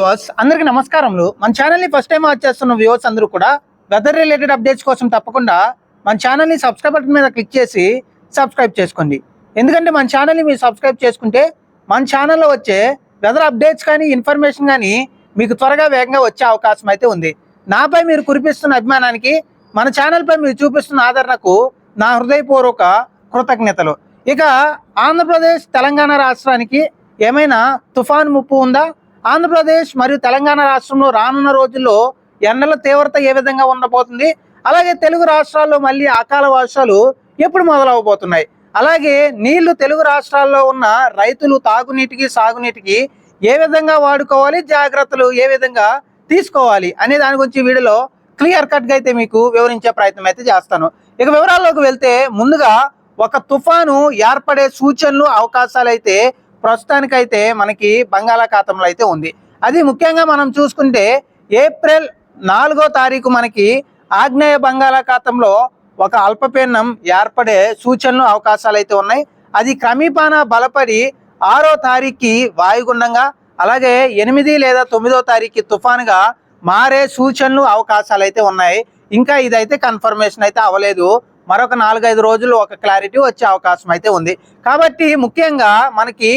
Viewers అందరికీ నమస్కారములు. మన ఛానల్ని ఫస్ట్ టైం వాచ్ చేస్తున్న వ్యూవర్స్ అందరూ కూడా వెదర్ రిలేటెడ్ అప్డేట్స్ కోసం తప్పకుండా మన ఛానల్ని సబ్స్క్రైబ్ బటన్ మీద క్లిక్ చేసి సబ్స్క్రైబ్ చేసుకోండి. ఎందుకంటే మన ఛానల్ని మీరు సబ్స్క్రైబ్ చేసుకుంటే మన ఛానల్లో వచ్చే వెదర్ అప్డేట్స్ కానీ ఇన్ఫర్మేషన్ కానీ మీకు త్వరగా వేగంగా వచ్చే అవకాశం అయితే ఉంది. నాపై మీరు కురిపిస్తున్న అభిమానానికి మన ఛానల్పై మీరు చూపిస్తున్న ఆదరణకు నా హృదయపూర్వక కృతజ్ఞతలు. ఇక ఆంధ్రప్రదేశ్ తెలంగాణ రాష్ట్రానికి ఏమైనా తుఫాన్ ముప్పు ఉందా? ఆంధ్రప్రదేశ్ మరియు తెలంగాణ రాష్ట్రంలో రానున్న రోజుల్లో ఎండల తీవ్రత ఏ విధంగా ఉండబోతుంది? అలాగే తెలుగు రాష్ట్రాల్లో మళ్ళీ అకాల వర్షాలు ఎప్పుడు మొదలవబోతున్నాయి? అలాగే నీళ్ళు తెలుగు రాష్ట్రాల్లో ఉన్న రైతులు తాగునీటికి సాగునీటికి ఏ విధంగా వాడుకోవాలి? జాగ్రత్తలు ఏ విధంగా తీసుకోవాలి? అనే దాని గురించి వీడియోలో క్లియర్ కట్గా అయితే మీకు వివరించే ప్రయత్నం అయితే చేస్తాను. ఇక వివరాల్లోకి వెళ్తే ముందుగా ఒక తుఫాను ఏర్పడే సూచనలు అవకాశాలు అయితే ప్రస్తుతానికైతే మనకి బంగాళాఖాతంలో అయితే ఉంది. అది ముఖ్యంగా మనం చూసుకుంటే ఏప్రిల్ నాలుగో తారీఖు మనకి ఆగ్నేయ బంగాళాఖాతంలో ఒక అల్పపీడనం ఏర్పడే సూచనలు అవకాశాలు అయితే ఉన్నాయి. అది క్రమీపాన బలపడి ఆరో తారీఖుకి వాయుగుండంగా అలాగే ఎనిమిది లేదా తొమ్మిదో తారీఖుకి తుఫానుగా మారే సూచనలు అవకాశాలు అయితే ఉన్నాయి. ఇంకా ఇదైతే కన్ఫర్మేషన్ అయితే అవ్వలేదు. మరొక నాలుగైదు రోజులు ఒక క్లారిటీ వచ్చే అవకాశం అయితే ఉంది. కాబట్టి ముఖ్యంగా మనకి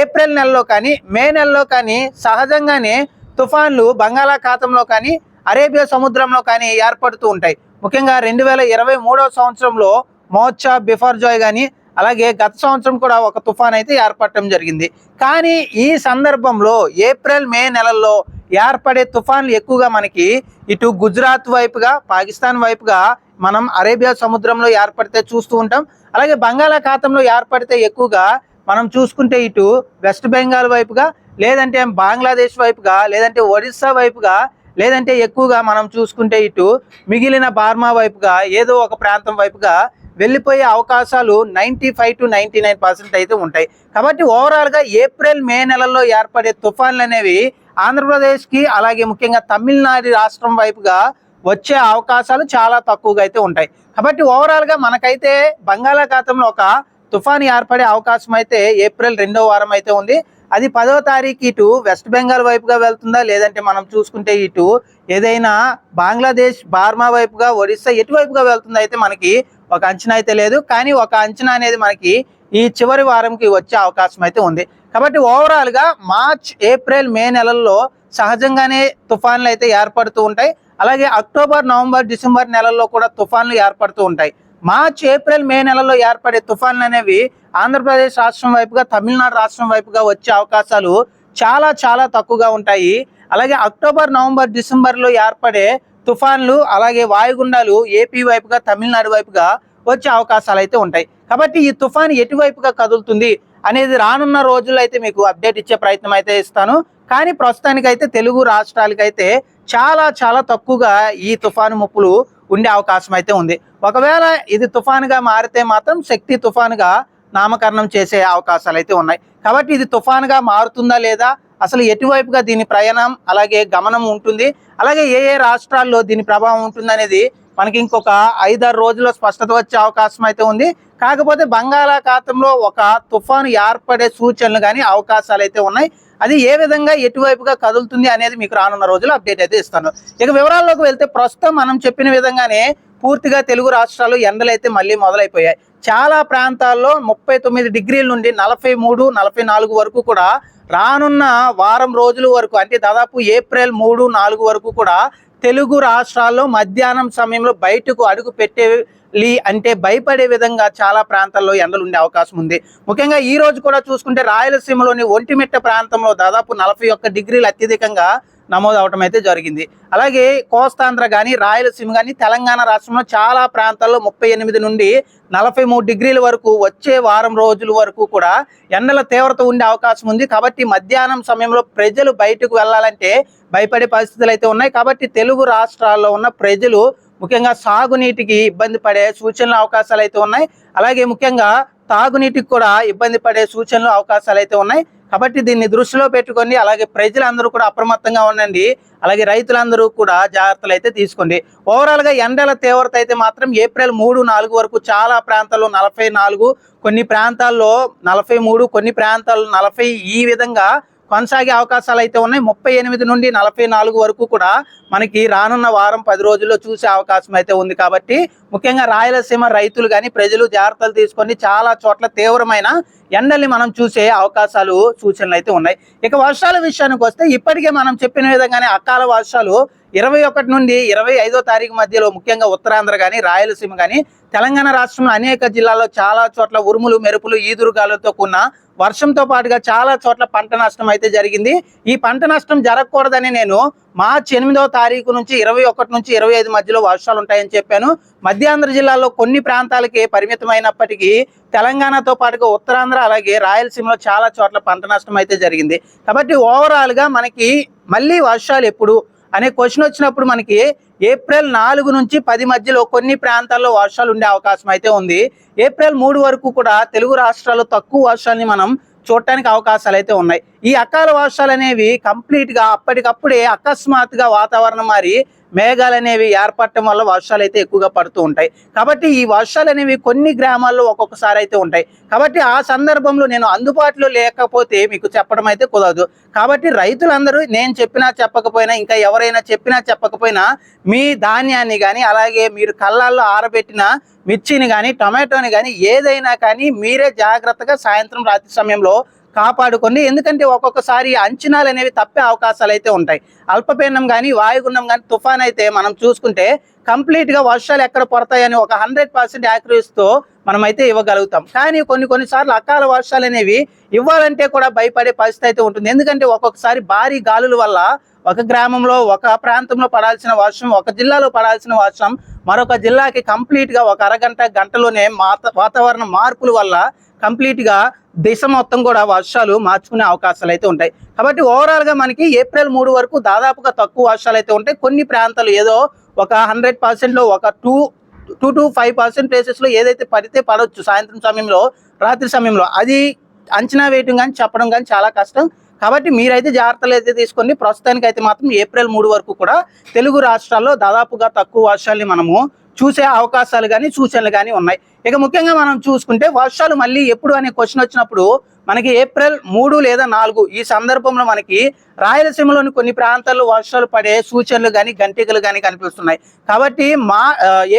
ఏప్రిల్ నెలలో కానీ మే నెలలో కానీ సహజంగానే తుఫాన్లు బంగాళాఖాతంలో కానీ అరేబియా సముద్రంలో కానీ ఏర్పడుతూ ఉంటాయి. ముఖ్యంగా రెండు వేల ఇరవై మూడవ సంవత్సరంలో మోర్చా బిఫర్జాయ్ కానీ అలాగే గత సంవత్సరం కూడా ఒక తుఫాన్ అయితే ఏర్పడటం జరిగింది. కానీ ఈ సందర్భంలో ఏప్రిల్ మే నెలల్లో ఏర్పడే తుఫాన్లు ఎక్కువగా మనకి ఇటు గుజరాత్ వైపుగా పాకిస్తాన్ వైపుగా మనం అరేబియా సముద్రంలో ఏర్పడితే చూస్తూ ఉంటాం. అలాగే బంగాళాఖాతంలో ఏర్పడితే ఎక్కువగా మనం చూసుకుంటే ఇటు వెస్ట్ బెంగాల్ వైపుగా లేదంటే బంగ్లాదేశ్ వైపుగా లేదంటే ఒడిస్సా వైపుగా లేదంటే ఎక్కువగా మనం చూసుకుంటే ఇటు మిగిలిన బార్మా వైపుగా ఏదో ఒక ప్రాంతం వైపుగా వెళ్ళిపోయే అవకాశాలు ninety five to ninety nine percent అయితే ఉంటాయి. కాబట్టి ఓవరాల్గా ఏప్రిల్ మే నెలల్లో ఏర్పడే తుఫాన్లు అనేవి ఆంధ్రప్రదేశ్కి అలాగే ముఖ్యంగా తమిళనాడు రాష్ట్రం వైపుగా వచ్చే అవకాశాలు చాలా తక్కువగా అయితే ఉంటాయి. కాబట్టి ఓవరాల్గా మనకైతే బంగాళాఖాతంలో ఒక తుఫాన్ ఏర్పడే అవకాశం అయితే ఏప్రిల్ రెండో వారం అయితే ఉంది. అది పదో తారీఖు ఇటు వెస్ట్ బెంగాల్ వైపుగా వెళ్తుందా లేదంటే మనం చూసుకుంటే ఇటు ఏదైనా బంగ్లాదేశ్ బార్మా వైపుగా ఒడిస్సా ఎటువైపుగా వెళ్తుందా అయితే మనకి ఒక అంచనా అయితే లేదు. కానీ ఒక అంచనా అనేది మనకి ఈ చివరి వారంకి వచ్చే అవకాశం అయితే ఉంది. కాబట్టి ఓవరాల్గా మార్చ్ ఏప్రిల్ మే నెలల్లో సహజంగానే తుఫాన్లు అయితే ఏర్పడుతూ ఉంటాయి. అలాగే అక్టోబర్ నవంబర్ డిసెంబర్ నెలల్లో కూడా తుఫాన్లు ఏర్పడుతూ ఉంటాయి. మార్చ్ ఏప్రిల్ మే నెలలో ఏర్పడే తుఫాన్లు అనేవి ఆంధ్రప్రదేశ్ రాష్ట్రం వైపుగా తమిళనాడు రాష్ట్రం వైపుగా వచ్చే అవకాశాలు చాలా చాలా తక్కువగా ఉంటాయి. అలాగే అక్టోబర్ నవంబర్ డిసెంబర్లో ఏర్పడే తుఫాన్లు అలాగే వాయుగుండాలు ఏపీ వైపుగా తమిళనాడు వైపుగా వచ్చే అవకాశాలు అయితే ఉంటాయి. కాబట్టి ఈ తుఫాన్ ఎటువైపుగా కదులుతుంది? అనేది రానున్న రోజుల్లో అయితే మీకు అప్డేట్ ఇచ్చే ప్రయత్నం అయితే ఇస్తాను కానీ ప్రస్తుతానికైతే తెలుగు రాష్ట్రాలకైతే చాలా చాలా తక్కువగా ఈ తుఫాను ముప్పులు ఉండే అవకాశం అయితే ఉంది. ఒకవేళ ఇది తుఫానుగా మారితే మాత్రం శక్తి తుఫానుగా నామకరణం చేసే అవకాశాలు అయితే ఉన్నాయి. కాబట్టి ఇది తుఫానుగా మారుతుందా లేదా అసలు ఎటువైపుగా దీని ప్రయాణం అలాగే గమనం ఉంటుంది అలాగే ఏ ఏ రాష్ట్రాల్లో దీని ప్రభావం ఉంటుంది అనేది మనకి ఇంకొక ఐదారు రోజుల్లో స్పష్టత వచ్చే అవకాశం అయితే ఉంది. కాకపోతే బంగాళాఖాతంలో ఒక తుఫాను ఏర్పడే సూచనలు కానీ అవకాశాలు అయితే ఉన్నాయి. అది ఏ విధంగా ఎటువైపుగా కదులుతుంది అనేది మీకు రానున్న రోజుల్లో అప్డేట్ అయితే ఇస్తాను. ఇక వివరాల్లోకి వెళ్తే ప్రస్తుతం మనం చెప్పిన విధంగానే పూర్తిగా తెలుగు రాష్ట్రాలు ఎండలు అయితే మళ్ళీ మొదలైపోయాయి. చాలా ప్రాంతాల్లో ముప్పై తొమ్మిది డిగ్రీల నుండి నలభై మూడు నలభై నాలుగు వరకు కూడా రానున్న వారం రోజుల వరకు అంటే దాదాపు ఏప్రిల్ మూడు నాలుగు వరకు కూడా తెలుగు రాష్ట్రాల్లో మధ్యాహ్నం సమయంలో బయటకు అడుగు లీ అంటే భయపడే విధంగా చాలా ప్రాంతాల్లో ఎండలు ఉండే అవకాశం ఉంది. ముఖ్యంగా ఈ రోజు కూడా చూసుకుంటే రాయలసీమలోని ఒంటిమిట్ట ప్రాంతంలో దాదాపు నలభై ఒక్క డిగ్రీలు అత్యధికంగా నమోదు అవటం అయితే జరిగింది. అలాగే కోస్తాంధ్ర కానీ రాయలసీమ కానీ తెలంగాణ రాష్ట్రంలో చాలా ప్రాంతాల్లో ముప్పై ఎనిమిది నుండి నలభై మూడు డిగ్రీల వరకు వచ్చే వారం రోజుల వరకు కూడా ఎండల తీవ్రత ఉండే అవకాశం ఉంది. కాబట్టి మధ్యాహ్నం సమయంలో ప్రజలు బయటకు వెళ్ళాలంటే భయపడే పరిస్థితులు అయితే ఉన్నాయి. కాబట్టి తెలుగు రాష్ట్రాల్లో ఉన్న ప్రజలు ముఖ్యంగా సాగునీటికి ఇబ్బంది పడే సూచనలు అవకాశాలు అయితే ఉన్నాయి. అలాగే ముఖ్యంగా తాగునీటికి కూడా ఇబ్బంది పడే సూచనలు అవకాశాలు అయితే ఉన్నాయి. కాబట్టి దీన్ని దృష్టిలో పెట్టుకొని అలాగే ప్రజలందరూ కూడా అప్రమత్తంగా ఉండండి. అలాగే రైతులందరూ కూడా జాగ్రత్తలు అయితే తీసుకోండి. ఓవరాల్గా ఎండల తీవ్రత అయితే మాత్రం ఏప్రిల్ మూడు నాలుగు వరకు చాలా ప్రాంతాల్లో నలభై నాలుగు కొన్ని ప్రాంతాల్లో నలభై మూడు కొన్ని ప్రాంతాల్లో నలభై ఈ విధంగా కొనసాగే అవకాశాలు అయితే ఉన్నాయి. ముప్పై ఎనిమిది నుండి నలభై నాలుగు వరకు కూడా మనకి రానున్న వారం పది రోజుల్లో చూసే అవకాశం అయితే ఉంది కాబట్టి ముఖ్యంగా రాయలసీమ రైతులు కానీ ప్రజలు జాగ్రత్తలు తీసుకొని చాలా చోట్ల తీవ్రమైన ఎండల్ని మనం చూసే అవకాశాలు సూచనలు అయితే ఉన్నాయి. ఇక వర్షాల విషయానికి వస్తే ఇప్పటికే మనం చెప్పిన విధంగానే అకాల వర్షాలు ఇరవై ఒకటి నుండి ఇరవై ఐదో తారీఖు మధ్యలో ముఖ్యంగా ఉత్తరాంధ్ర కానీ రాయలసీమ కానీ తెలంగాణ రాష్ట్రంలో అనేక జిల్లాల్లో చాలా చోట్ల ఉరుములు మెరుపులు ఈదురుగాలతో కూడిన వర్షంతో పాటుగా చాలా చోట్ల పంట నష్టం అయితే జరిగింది. ఈ పంట నష్టం జరగకూడదని నేను మార్చి ఎనిమిదవ తారీఖు నుంచి ఇరవై ఒకటి నుంచి ఇరవై ఐదు మధ్యలో వర్షాలు ఉంటాయని చెప్పాను. మధ్యాంధ్ర జిల్లాలో కొన్ని ప్రాంతాలకి పరిమితమైనప్పటికీ తెలంగాణతో పాటుగా ఉత్తరాంధ్ర అలాగే రాయలసీమలో చాలా చోట్ల పంట నష్టం అయితే జరిగింది. కాబట్టి ఓవరాల్గా మనకి మళ్ళీ వర్షాలు ఎప్పుడు అనే క్వశ్చన్ వచ్చినప్పుడు మనకి ఏప్రిల్ నాలుగు నుంచి పది మధ్యలో కొన్ని ప్రాంతాల్లో వర్షాలు ఉండే అవకాశం అయితే ఉంది. ఏప్రిల్ మూడు వరకు కూడా తెలుగు రాష్ట్రాల్లో తక్కువ వర్షాలని మనం చూడటానికి అవకాశాలు అయితే ఉన్నాయి. ఈ అకాల వర్షాలు అనేవి కంప్లీట్గా అప్పటికప్పుడే అకస్మాత్తుగా వాతావరణం మారి మేఘాలు అనేవి ఏర్పడటం వల్ల వర్షాలు అయితే ఎక్కువగా పడుతూ ఉంటాయి. కాబట్టి ఈ వర్షాలు అనేవి కొన్ని గ్రామాల్లో ఒక్కొక్కసారి అయితే ఉంటాయి. కాబట్టి ఆ సందర్భంలో నేను అందుబాటులో లేకపోతే మీకు చెప్పడం అయితే కుదరదు. కాబట్టి రైతులందరూ నేను చెప్పినా చెప్పకపోయినా ఇంకా ఎవరైనా చెప్పినా చెప్పకపోయినా మీ ధాన్యాన్ని కానీ అలాగే మీరు కళ్ళల్లో ఆరబెట్టిన మిర్చిని కానీ టమాటోని కానీ ఏదైనా కానీ మీరే జాగ్రత్తగా సాయంత్రం రాత్రి సమయంలో కాపాడుకోండి ఎందుకంటే ఒక్కొక్కసారి అంచనాలు అనేవి తప్పే అవకాశాలు అయితే ఉంటాయి. అల్పపీడనం కానీ వాయుగుండం కానీ తుఫాన్ అయితే మనం చూసుకుంటే కంప్లీట్గా వర్షాలు ఎక్కడ పడతాయని ఒక హండ్రెడ్ పర్సెంట్తో మనమైతే ఇవ్వగలుగుతాం. కానీ కొన్ని కొన్నిసార్లు అకాల వర్షాలు అనేవి ఇవ్వాలంటే కూడా భయపడే పరిస్థితి అయితే ఉంటుంది. ఎందుకంటే ఒక్కొక్కసారి భారీ గాలుల వల్ల ఒక గ్రామంలో ఒక ప్రాంతంలో పడాల్సిన వర్షం ఒక జిల్లాలో పడాల్సిన వర్షం మరొక జిల్లాకి కంప్లీట్గా ఒక అరగంట గంటలోనే మాత వాతావరణ మార్పుల వల్ల కంప్లీట్గా దిశ మొత్తం కూడా వర్షాలు మార్చుకునే అవకాశాలు అయితే ఉంటాయి. కాబట్టి ఓవరాల్గా మనకి ఏప్రిల్ మూడు వరకు దాదాపుగా తక్కువ వర్షాలు అయితే ఉంటాయి. కొన్ని ప్రాంతాలు ఏదో ఒక హండ్రెడ్ పర్సెంట్లో ఒక two two to five percent ప్లేసెస్లో ఏదైతే పడితే పడవచ్చు సాయంత్రం సమయంలో రాత్రి సమయంలో. అది అంచనా వేయటం కానీ చెప్పడం కానీ చాలా కష్టం. కాబట్టి మీరైతే జాగ్రత్తలు అయితే తీసుకోండి ప్రస్తుతానికి అయితే మాత్రం ఏప్రిల్ మూడు వరకు కూడా తెలుగు రాష్ట్రాల్లో దాదాపుగా తక్కువ వర్షాలని మనము చూసే అవకాశాలు కానీ సూచనలు కానీ ఉన్నాయి. ఇక ముఖ్యంగా మనం చూసుకుంటే వర్షాలు మళ్ళీ ఎప్పుడు అనే క్వశ్చన్ వచ్చినప్పుడు మనకి ఏప్రిల్ మూడు లేదా నాలుగు ఈ సందర్భంలో మనకి రాయలసీమలోని కొన్ని ప్రాంతాల్లో వర్షాలు పడే సూచనలు కానీ గంటికలు కానీ కనిపిస్తున్నాయి. కాబట్టి మా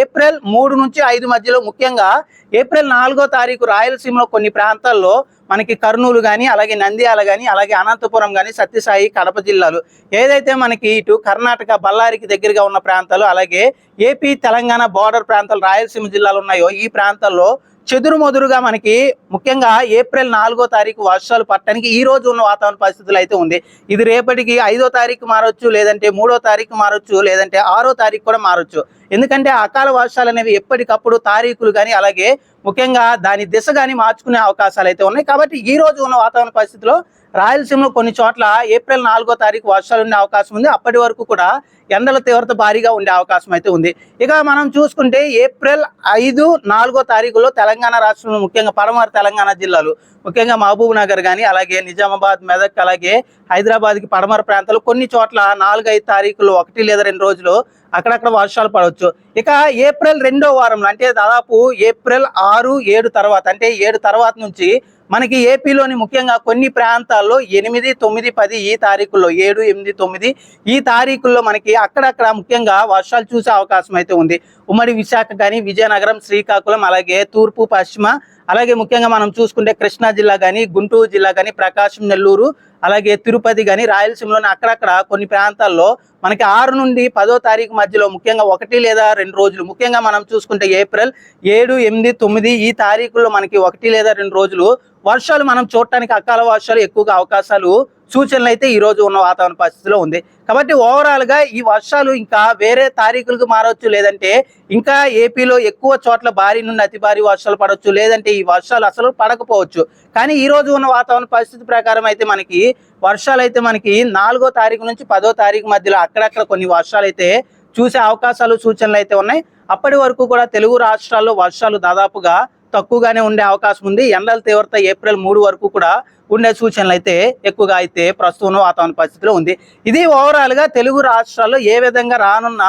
ఏప్రిల్ మూడు నుంచి ఐదు మధ్యలో ముఖ్యంగా ఏప్రిల్ నాలుగో తారీఖు రాయలసీమలో కొన్ని ప్రాంతాల్లో మనకి కర్నూలు కానీ అలాగే నంద్యాల కానీ అలాగే అనంతపురం కానీ సత్యసాయి కడప జిల్లాలు ఏదైతే మనకి ఇటు కర్ణాటక బళ్ళారికి దగ్గరగా ఉన్న ప్రాంతాలు అలాగే ఏపీ తెలంగాణ బార్డర్ ప్రాంతాలు రాయలసీమ జిల్లాలు ఉన్నాయో ఈ ప్రాంతాల్లో చెదురుమదురుగా మనకి ముఖ్యంగా ఏప్రిల్ నాలుగో తారీఖు వర్షాలు పట్టడానికి ఈ రోజు ఉన్న వాతావరణ పరిస్థితులు అయితే ఉంది. ఇది రేపటికి ఐదో తారీఖు మారొచ్చు లేదంటే మూడో తారీఖు మారొచ్చు లేదంటే ఆరో తారీఖు కూడా మారొచ్చు. ఎందుకంటే అకాల వర్షాలు అనేవి ఎప్పటికప్పుడు తారీఖులు కానీ అలాగే ముఖ్యంగా దాని దిశ కానీ మార్చుకునే అవకాశాలు అయితే ఉన్నాయి. కాబట్టి ఈ రోజు ఉన్న వాతావరణ పరిస్థితిలో రాయలసీమలో కొన్ని చోట్ల ఏప్రిల్ నాలుగో తారీఖు వర్షాలు ఉండే అవకాశం ఉంది. అప్పటి వరకు కూడా ఎండల తీవ్రత భారీగా ఉండే అవకాశం అయితే ఉంది. ఇక మనం చూసుకుంటే ఏప్రిల్ ఐదు నాలుగో తారీఖులో తెలంగాణ రాష్ట్రంలో ముఖ్యంగా పడమర తెలంగాణ జిల్లాలు ముఖ్యంగా మహబూబ్ నగర్ కానీ అలాగే నిజామాబాద్ మెదక్ అలాగే హైదరాబాద్కి పడమర ప్రాంతాలు కొన్ని చోట్ల నాలుగైదు తారీఖులు ఒకటి లేదా రెండు రోజులు అక్కడక్కడ వర్షాలు పడవచ్చు. ఇక ఏప్రిల్ రెండో వారంలో అంటే దాదాపు ఏప్రిల్ ఆరు ఏడు తర్వాత అంటే ఏడు తర్వాత నుంచి మనకి ఏపీలోని ముఖ్యంగా కొన్ని ప్రాంతాల్లో ఎనిమిది తొమ్మిది పది ఈ తారీఖుల్లో ఏడు ఎనిమిది తొమ్మిది ఈ తారీఖుల్లో మనకి అక్కడక్కడ ముఖ్యంగా వర్షాలు చూసే అవకాశం అయితే ఉంది. ఉమ్మడి విశాఖ కానీ విజయనగరం శ్రీకాకుళం అలాగే తూర్పు పశ్చిమ అలాగే ముఖ్యంగా మనం చూసుకుంటే కృష్ణా జిల్లా కానీ గుంటూరు జిల్లా కానీ ప్రకాశం నెల్లూరు అలాగే తిరుపతి కానీ రాయలసీమలోని అక్కడక్కడ కొన్ని ప్రాంతాల్లో మనకి ఆరు నుండి పదో తారీఖు మధ్యలో ముఖ్యంగా ఒకటి లేదా రెండు రోజులు ముఖ్యంగా మనం చూసుకుంటే ఏప్రిల్ ఏడు ఎనిమిది తొమ్మిది ఈ తారీఖుల్లో మనకి ఒకటి లేదా రెండు రోజులు వర్షాలు మనం చూడటానికి అకాల వర్షాలు ఎక్కువగా అవకాశాలు సూచనలు అయితే ఈరోజు ఉన్న వాతావరణ పరిస్థితిలో ఉంది. కాబట్టి ఓవరాల్గా ఈ వర్షాలు ఇంకా వేరే తారీఖులకు మారవచ్చు లేదంటే ఇంకా ఏపీలో ఎక్కువ చోట్ల భారీ నుండి అతి భారీ వర్షాలు పడవచ్చు లేదంటే ఈ వర్షాలు అసలు పడకపోవచ్చు. కానీ ఈ రోజు ఉన్న వాతావరణ పరిస్థితి ప్రకారం అయితే మనకి వర్షాలు అయితే మనకి నాలుగో తారీఖు నుంచి పదో తారీఖు మధ్యలో అక్కడక్కడ కొన్ని వర్షాలు అయితే చూసే అవకాశాలు సూచనలు అయితే ఉన్నాయి. అప్పటి వరకు కూడా తెలుగు రాష్ట్రాల్లో వర్షాలు దాదాపుగా తక్కువగానే ఉండే అవకాశం ఉంది. ఎండల తీవ్రత ఏప్రిల్ మూడు వరకు కూడా ఉండే సూచనలు అయితే ఎక్కువగా అయితే ప్రస్తుతం వాతావరణ పరిస్థితిలో ఉంది. ఇది ఓవరాల్గా తెలుగు రాష్ట్రాల్లో ఏ విధంగా రానున్న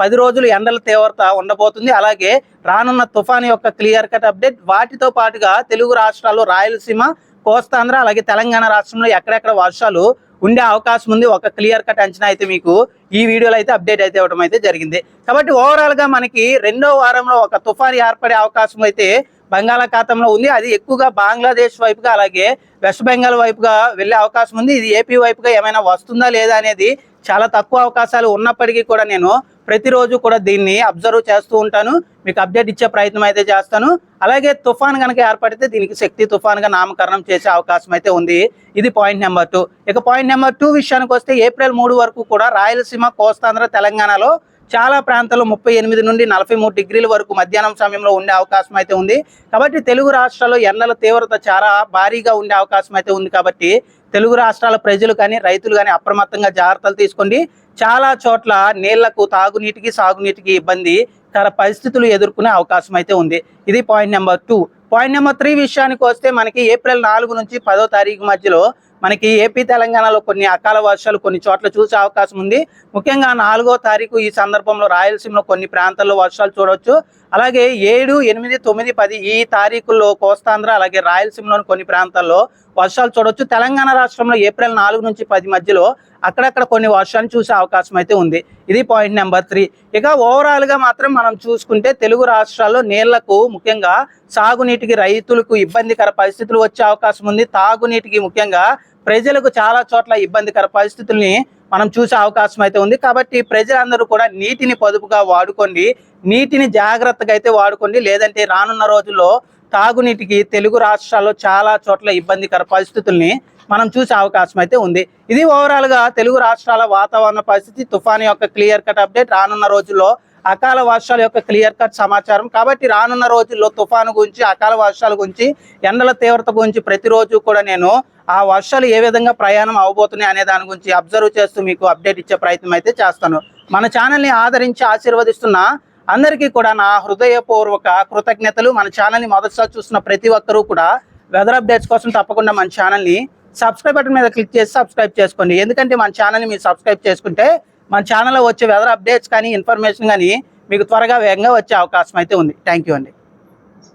పది రోజులు ఎండల తీవ్రత ఉండబోతుంది. అలాగే రానున్న తుఫాను యొక్క క్లియర్ కట్ అప్డేట్ వాటితో పాటుగా తెలుగు రాష్ట్రాల్లో రాయలసీమ కోస్తాంధ్ర అలాగే తెలంగాణ రాష్ట్రంలో ఎక్కడెక్కడ వర్షాలు ఉండే అవకాశం ఉంది. ఒక క్లియర్ కట్ అంచనా అయితే మీకు ఈ వీడియోలో అయితే అప్డేట్ అయితే ఇవ్వడం అయితే జరిగింది. కాబట్టి ఓవరాల్గా మనకి రెండో వారంలో ఒక తుఫాను ఏర్పడే అవకాశం అయితే బంగాళాఖాతంలో ఉంది. అది ఎక్కువగా బంగ్లాదేశ్ వైపుగా అలాగే వెస్ట్ బెంగాల్ వైపుగా వెళ్ళే అవకాశం ఉంది. ఇది ఏపీ వైపుగా ఏమైనా వస్తుందా లేదా అనేది చాలా తక్కువ అవకాశాలు ఉన్నప్పటికీ కూడా నేను ప్రతిరోజు కూడా దీన్ని అబ్జర్వ్ చేస్తూ ఉంటాను. మీకు అప్డేట్ ఇచ్చే ప్రయత్నం అయితే చేస్తాను. అలాగే తుఫాన్ కనుక ఏర్పడితే దీనికి శక్తి తుఫాన్గా నామకరణం చేసే అవకాశం అయితే ఉంది. ఇది పాయింట్ నెంబర్ టూ. ఇక పాయింట్ నెంబర్ టూ విషయానికి వస్తే ఏప్రిల్ మూడు వరకు కూడా రాయలసీమ కోస్తాంధ్ర తెలంగాణలో చాలా ప్రాంతాల్లో ముప్పై ఎనిమిది నుండి నలభై మూడు డిగ్రీల వరకు మధ్యాహ్నం సమయంలో ఉండే అవకాశం అయితే ఉంది. కాబట్టి తెలుగు రాష్ట్రాల్లో ఎండల తీవ్రత చాలా భారీగా ఉండే అవకాశం అయితే ఉంది కాబట్టి తెలుగు రాష్ట్రాల ప్రజలు కానీ రైతులు కానీ అప్రమత్తంగా జాగ్రత్తలు తీసుకోండి. చాలా చోట్ల నీళ్ళకు తాగునీటికి సాగునీటికి ఇబ్బంది కర పరిస్థితులు ఎదుర్కొనే అవకాశం అయితే ఉంది. ఇది point number two. Point number three విషయానికి వస్తే మనకి ఏప్రిల్ నాలుగు నుంచి పదో తారీఖు మధ్యలో మనకి ఏపీ తెలంగాణలో కొన్ని అకాల వర్షాలు కొన్ని చోట్ల చూసే అవకాశం ఉంది. ముఖ్యంగా నాలుగో తారీఖు ఈ సందర్భంలో రాయలసీమలో కొన్ని ప్రాంతాల్లో వర్షాలు చూడవచ్చు. అలాగే ఏడు ఎనిమిది తొమ్మిది పది ఈ తారీఖుల్లో కోస్తాంధ్ర అలాగే రాయలసీమలోని కొన్ని ప్రాంతాల్లో వర్షాలు చూడవచ్చు తెలంగాణ రాష్ట్రంలో ఏప్రిల్ నాలుగు నుంచి పది మధ్యలో అక్కడక్కడ కొన్ని వర్షాలు చూసే అవకాశం అయితే ఉంది. ఇది పాయింట్ నెంబర్ త్రీ. ఇక ఓవరాల్గా మాత్రం మనం చూసుకుంటే తెలుగు రాష్ట్రాల్లో నీళ్ళకు ముఖ్యంగా సాగునీటికి రైతులకు ఇబ్బందికర పరిస్థితులు వచ్చే అవకాశం ఉంది. తాగునీటికి ముఖ్యంగా ప్రజలకు చాలా చోట్ల ఇబ్బందికర పరిస్థితుల్ని మనం చూసే అవకాశం అయితే ఉంది. కాబట్టి ప్రజలందరూ కూడా నీటిని పొదుపుగా వాడుకోండి. నీటిని జాగ్రత్తగా అయితే వాడుకోండి. లేదంటే రానున్న రోజుల్లో తాగునీటికి తెలుగు రాష్ట్రాల్లో చాలా చోట్ల ఇబ్బందికర పరిస్థితుల్ని మనం చూసే అవకాశం అయితే ఉంది. ఇది ఓవరాల్గా తెలుగు రాష్ట్రాల వాతావరణ పరిస్థితి తుఫాను యొక్క క్లియర్ కట్ అప్డేట్ రానున్న రోజుల్లో అకాల వర్షాల యొక్క క్లియర్ కట్ సమాచారం. కాబట్టి రానున్న రోజుల్లో తుఫాను గురించి అకాల వర్షాల గురించి ఎండల తీవ్రత గురించి ప్రతిరోజు కూడా నేను ఆ వర్షాలు ఏ విధంగా ప్రయాణం అవబోతున్నాయి అనే దాని గురించి అబ్జర్వ్ చేస్తూ మీకు అప్డేట్ ఇచ్చే ప్రయత్నం అయితే చేస్తాను. మన ఛానల్ని ఆదరించి ఆశీర్వదిస్తున్న అందరికీ కూడా నా హృదయపూర్వక కృతజ్ఞతలు. మన ఛానల్ని మొదటిసారి చూస్తున్న ప్రతి ఒక్కరూ కూడా వెదర్ అప్డేట్స్ కోసం తప్పకుండా మన ఛానల్ని సబ్స్క్రైబ్ బటన్ మీద క్లిక్ చేసి సబ్స్క్రైబ్ చేసుకోండి. ఎందుకంటే మన ఛానల్ని మీరు సబ్స్క్రైబ్ చేసుకుంటే మన ఛానల్లో వచ్చే వెదర్ అప్డేట్స్ కానీ ఇన్ఫర్మేషన్ కానీ మీకు త్వరగా వేగంగా వచ్చే అవకాశం అయితే ఉంది. థ్యాంక్ యూ అండి.